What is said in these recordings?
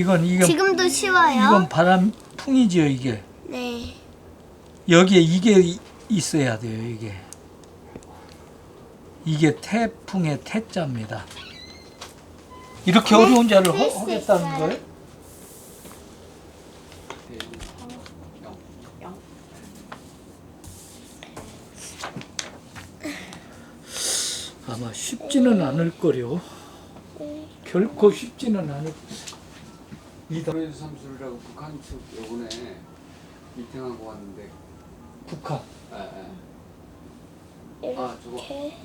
이건 이건 지금도 쉬워요. 이건 바람 풍이지요 이게. 네. 여기에 이게 이- 있어야 돼요 이게. 이게 태풍의 태자입니다. 이렇게 네, 어려운 자를 허, 하겠다는. 거예요? 아마 쉽지는 않을 거요. 결코 쉽지는 않을. 이다 프로젝트 삼수라고 북한 측 요번에 미팅하고 왔는데 북한. 예, 예. 아 저거 이렇게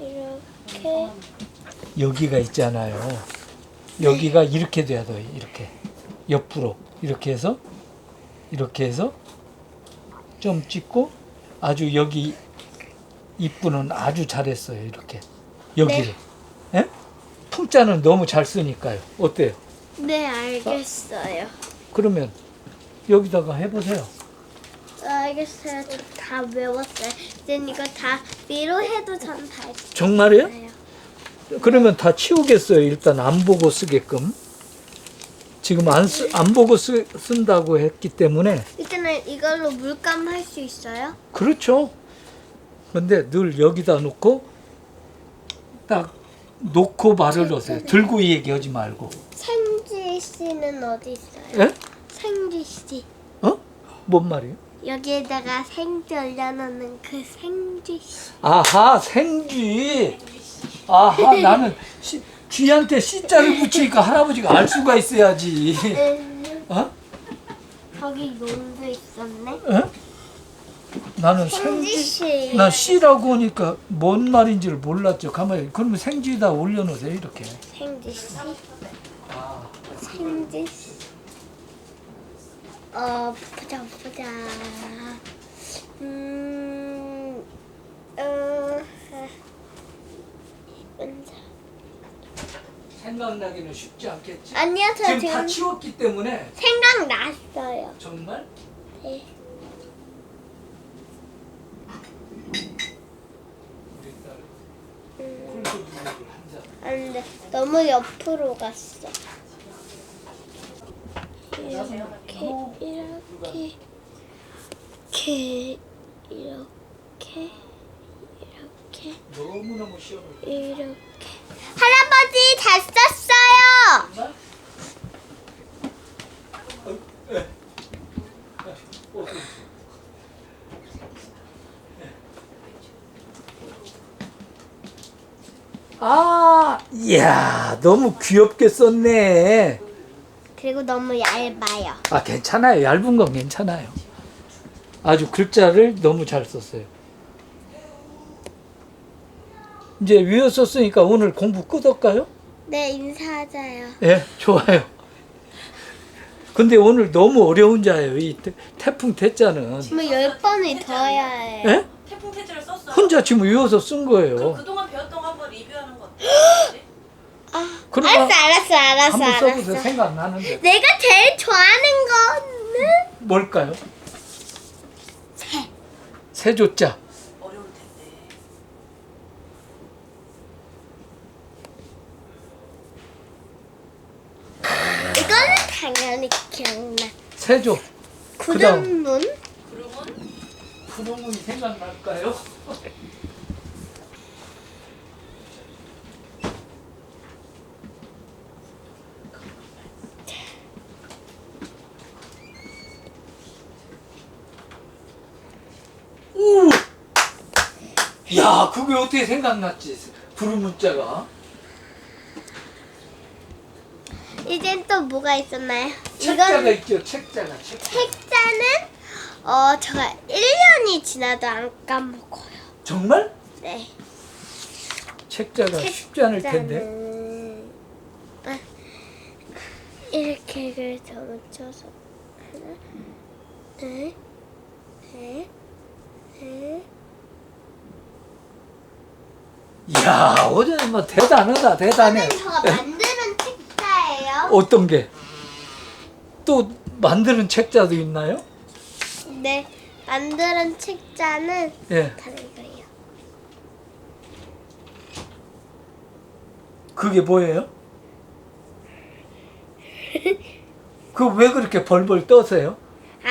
이렇게 여기가 있잖아요. 여기가 이렇게 돼야 돼요. 이렇게 옆으로 이렇게 해서 이렇게 해서 좀 찍고 아주 여기 입구는 아주 잘했어요. 이렇게 여기를. 예? 풍자는 너무 잘 쓰니까요. 어때요? 네 알겠어요. 그러면 여기다가 해보세요. 알겠어요. 저 다 외웠어요. 이제 이거 다 위로 해도 전다 했어요. 정말이에요? 그러면 다 치우겠어요. 일단 안 보고 쓰게끔. 지금 안, 쓰, 안 보고 쓰, 쓴다고 했기 때문에 일단은 이걸로 물감 할 수 있어요? 그렇죠. 근데 늘 여기다 놓고 딱 놓고 말을 넣으세요. 들고 얘기하지 말고. 생지 씨는 어디 있어요? 예? 생지 씨. 어? 뭔 말이에요? 여기에다가 생지 올려놓는 그 생지 씨. 아하 생쥐. 아하 나는 시, 쥐한테 씨자를 붙이니까 할아버지가 알 수가 있어야지. 음, 어? 거기 용도 있었네. 어? 나는 생지. 나 씨라고 하니까 뭔 말인지를 몰랐죠. 가만히 그러면 생쥐다 올려놓으세요 이렇게. 생지 씨. 아. 생지 씨. 어 보자 보자. 음. 어. 먼저. 생각나기는 쉽지 않겠지. 아니요 저 지금 지금 다 치웠기 때문에 생각났어요. 정말 네. 우리 딸 음, 콜드브루를 한 잔. 안돼 너무 옆으로 갔어. 이렇게 이렇게 이렇게 이렇게 이렇게. 이렇게 할아버지 다 썼어요. 정말? 어, 예. 어, 어. 아, 이야, 너무 귀엽게 썼네. 그리고 너무 얇아요. 아, 괜찮아요. 얇은 건 괜찮아요. 아주 글자를 너무 잘 썼어요. 이제 위에 썼으니까 오늘 공부 끝할까요? 네 인사하자요. 예, 좋아요. 근데 오늘 너무 어려운 자예요. 이 태- 태풍 태자는. 뭐 열 번을 더 해야 해요. 예? 태풍 태지를 썼어요. 혼자 지금 외워서 쓴 거예요. 그동안 배웠던 거 한번 리뷰하는 거 어때요? 아, 그럼 알았어 알았어 알았어 한번 써보세요. 알았어. 생각나는데. 내가 제일 좋아하는 거는 뭘까요? 새. 세조자. 어려울 텐데. 이거는 당연히 기억나. 세조. 그다음. 구름문 그러면 그놈이 생각날까요? 야, 그게 어떻게 생각났지? 부른 문자가. 이젠 또 뭐가 있었나요? 책자가 이건 있죠, 책자가. 책자. 책자는 어 제가 1년이 지나도 안 까먹어요. 정말? 네. 책자가 쉽지 않을 텐데. 아, 이렇게 그래서 묻혀서 하나, 둘, 셋, 넷. 이야, 어제 뭐 대단하다, 대단해. 이거는 제가 만드는 책자예요. 어떤 게? 또 만드는 책자도 있나요? 네, 만드는 책자는 예. 다른 거예요. 그게 뭐예요? 그 왜 그렇게 벌벌 떠세요?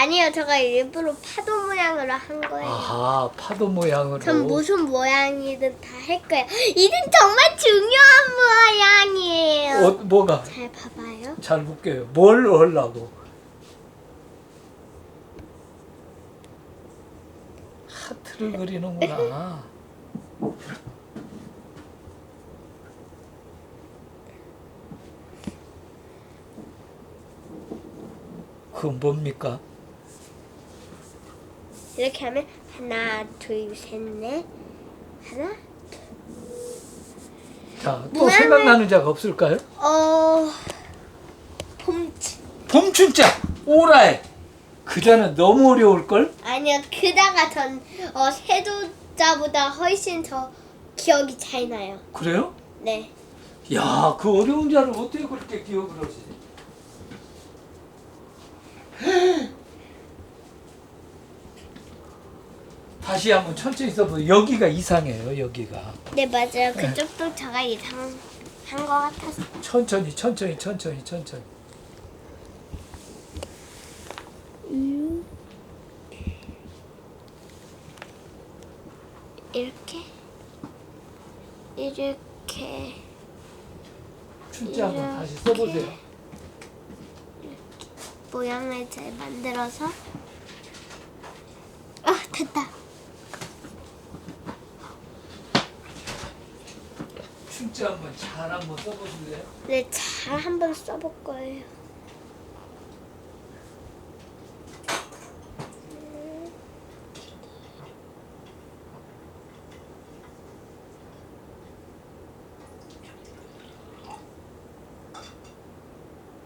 아니요, 제가 일부러 파도 모양으로 한 거예요. 아하 파도 모양으로. 전 무슨 모양이든 다 할 거예요. 이는 정말 중요한 모양이에요. 어, 뭐가? 잘 봐봐요. 잘 볼게요. 뭘 하려고? 하트를 그리는구나. 그건 뭡니까? 이렇게 하면 하나, 둘, 셋, 넷. 하나, 자, 또 모양을- 생각나는 자가 없을까요? 어, 봄치. 봄춘자, 오라에. 그자는 너무 어려울 걸. 아니요, 그다가 전 어, 세조자보다 훨씬 더 기억이 잘 나요. 그래요? 네. 야, 그 어려운 자를 어떻게 그렇게 기억을 하지? 다시 한번 천천히 써보세요. 여기가 이상해요, 여기가. 네, 맞아요. 그쪽도 제가 이상한 것 같아서. 천천히, 천천히, 천천히, 천천히. 이렇게. 이렇게. 춘자 한번 다시 써보세요. 모양을 잘 만들어서. 아, 됐다. 춘자 한번 잘 한번 써보실래요? 네, 잘 한번 써볼 거예요.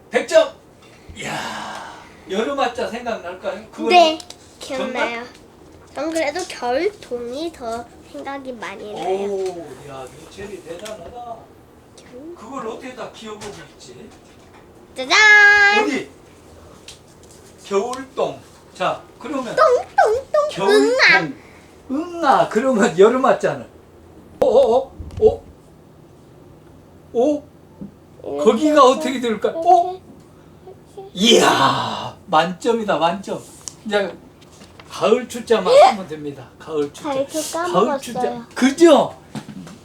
백점 이야, 여름 화자 생각날까요? 그거 네, 기억나요. 전 그래도 겨울 동이 더 생각이 많이 나요. 오, 야, 미첼이 대단하다. 그걸 어떻게 다 기억하고 있지? 짜잔! 어디? 겨울동. 자, 그러면 똥똥똥 응아. 겨울동. 응아. 그러면 여름 왔잖아. 어, 어, 어, 어, 어? 거기가 어떻게 될까? 어? 이야, 만점이다, 만점. 이제 가을 출자만 하면 됩니다. 가을 출자. 가을 출 까먹었어요. 그죠?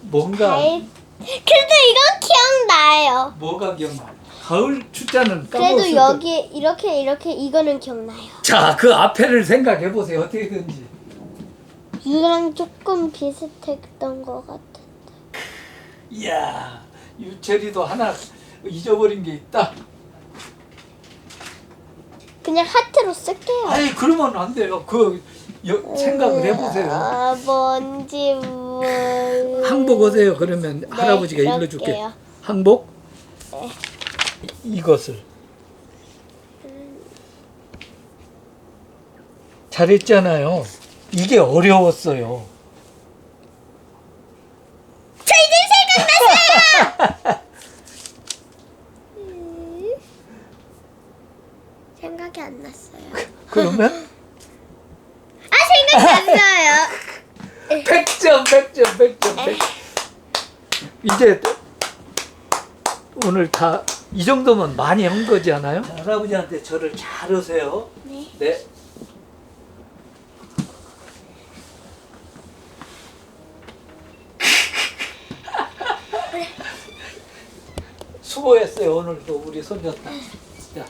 뭔가 잘... 그래도 이건 기억나요. 뭐가 기억나? 가을 출자는 그래도 까먹었을 거. 여기 이렇게 이렇게 이거는 기억나요. 자, 그 앞에를 생각해 보세요. 어떻게든지. 이거랑 조금 비슷했던 것 같아. 이야, 유철이도 하나 잊어버린 게 있다. 그냥 하트로 쓸게요. 아니, 그러면 안 돼요. 그 여- 생각을 해보세요. 아, 뭔지 뭐... 항복 오세요. 그러면 할아버지가 네, 일러줄게. 그럴게요. 항복? 네. 이것을. 잘했잖아요. 이게 어려웠어요. 저 이제 생각났어요. 음, 생각이 안 났어요. 그러면 아 생각났어요. 100점, 100점, 100점, 100점. 이제 오늘 다 이 정도면 많이 한 거지 않아요? 할아버지한테 저를 잘 하세요. 네. 네. 수고했어요. 오늘도 우리 손녀딸. 자,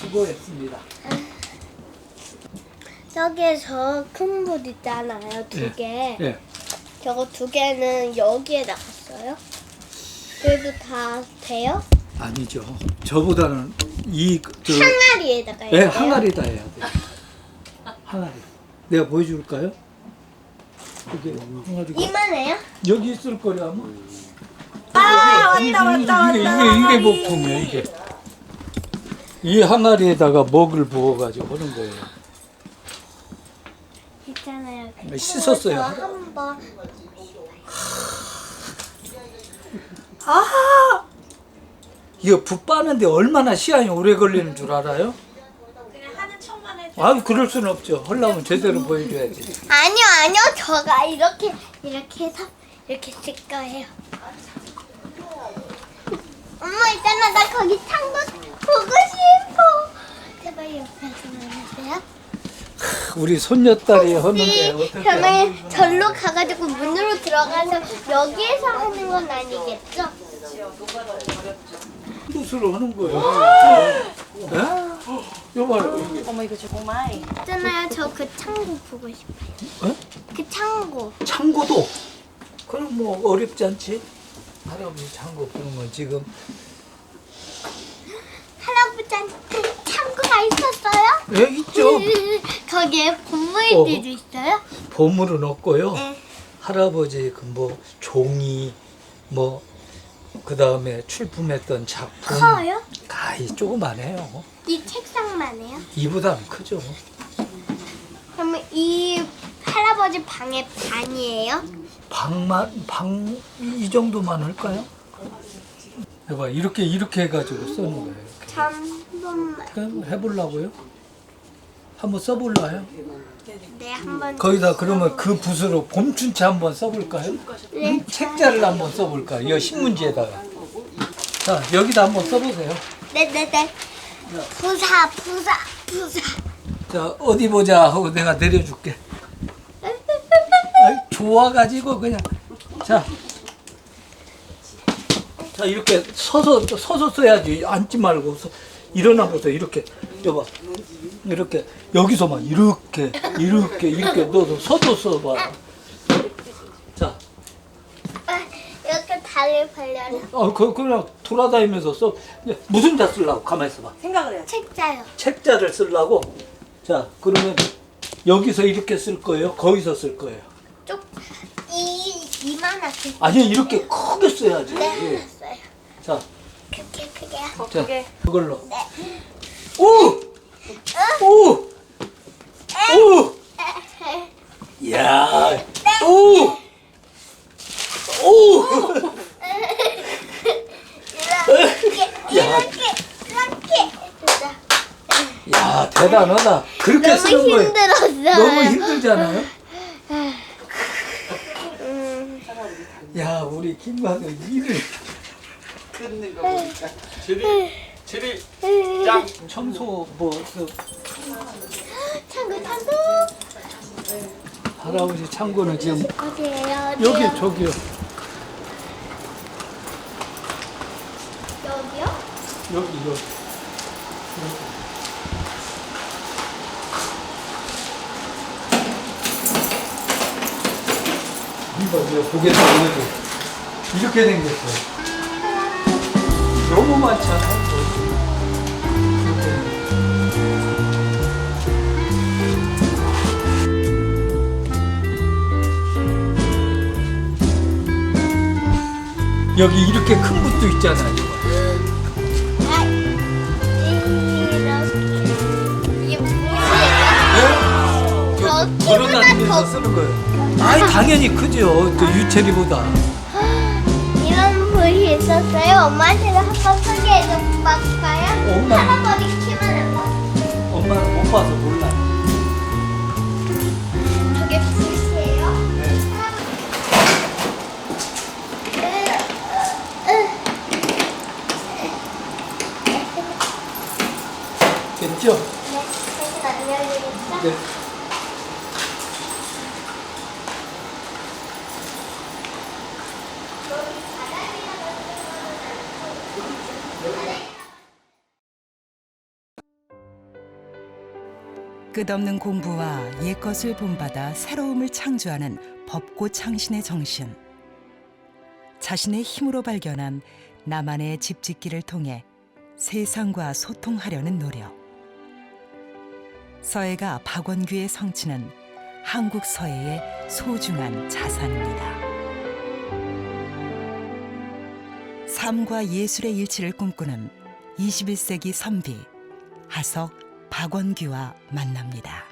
수고했습니다. 저기에서 큰 붓 있잖아요. 두 예. 개. 예. 저거 두 개는 여기에 나갔어요. 그래도 다 돼요? 아니죠. 저보다는 이 저 항아리에다가 해야 네, 돼요? 항아리다 해야 돼. 항아리. 내가 보여줄까요? 이게 항아리. 이만해요? 여기 있을 거래 아마. 아 왔다 왔다 이게 왔다. 이게 이게 목품이야 이게. 이 항아리에다가 먹을 부어가지고 하는 거예요. 네, 씻었어요. 한번 아 이거 붓 빠는데 얼마나 시간이 오래 걸리는 줄 알아요? 그냥 하는 척만 해줘. 아, 그럴 수는 없죠. 하려면 제대로 보여줘야지. 아니요 아니요 저가 이렇게 이렇게 해서 이렇게 쓸 거예요. 엄마 있잖아 나 거기 창도 보고 싶어. 왜 옆에서 나는데요? 우리 손녀딸이 하는데 혹시 어떻게 그러면 절로 가가지고 문으로 들어가서 여기에서 하는 건 아니겠죠? 붓으로 하는 거예요. 네? 여봐요. 이게. 어머 이거 정말. 있잖아요. 저 그 창고 보고 싶어요. 어? 그 창고. 창고도 그럼 뭐 어렵지 않지? 할아버지 창고 그러면 지금 할아버지한테 창고가 있었어요? 예 있죠. 거기에 보물들이 있어요? 보물은 없고요. 네. 할아버지 그 뭐 종이 뭐 그 다음에 출품했던 작품 커요? 가히 조그만해요. 이 책상만 해요? 이보다는 크죠. 그러면 이 할아버지 방의 반이에요? 방만 방 이 정도만 할까요? 해봐 이렇게 이렇게 해가지고 쓰는 거예요. 이렇게. 잠깐만. 그럼 해보려고요? 한번 써볼라요? 네, 한 번. 거기다 그러면 그 붓으로 봄춘치 한번 써볼까요? 네. 책자를 한번 써볼까요? 이 신문지에다가. 자 여기다 한번 써보세요. 네 네 네. 부사, 부사, 부사. 자 어디 보자 하고 내가 내려줄게. 아이, 좋아가지고 그냥 자. 자 이렇게 서서 서서 써야지 앉지 말고 서, 일어나면서 이렇게 여봐 이렇게 여기서만 이렇게 이렇게 이렇게 너도 서도 써봐. 자, 아, 이렇게 다리를 벌려라. 어, 그 그냥 돌아다니면서 써. 무슨 자 쓰려고 가만 있어봐. 생각을 해야지. 책자요. 책자를 쓰려고. 자 그러면 여기서 이렇게 쓸 거예요. 거기서 쓸 거예요. 이만하게. 아니 이렇게 크게 써야지. 네, 알았어요. 자, 크게, 크게요. 자 그게 그걸로. 네. 오, 오, 오. 야, 오, 오. 이렇게, 야. 이렇게, 이렇게. 진짜. 야 대단하다. 그렇게 너무 쓰는 거예요. 힘들었어요. 너무 힘들잖아요. 음, 야 우리 김마늘 일을 끊는 거 보니까 제리 제리 짱 청소 뭐그 창고, 창고. 할아버지 창고는 지금 어디에요? 여기 어디요? 저기요 여기요? 여기 여기 이거 이거 보게 되면 이렇게 생겼어요. 너무 많잖아요. 이렇게. 여기 이렇게 큰 붓도 있잖아요. 걸어 키보다 다니면서 더 쓰는 거예요. 아이 당연히 크죠. 또 유체리보다. 있었어요. 엄마한테 한번 소개해 좀 볼까요? 엄마. 할아버지 키만 해봐. 엄마는 못 봐서 몰라. 저게? 네. 됐죠? 네, 다시 알려드리겠죠? 네. 끝없는 공부와 옛것을 본받아 새로움을 창조하는 법고 창신의 정신. 자신의 힘으로 발견한 나만의 집 짓기를 통해 세상과 소통하려는 노력. 서예가 박원규의 성취는 한국 서예의 소중한 자산입니다. 삶과 예술의 일치를 꿈꾸는 21세기 선비 하석 박원규와 만납니다.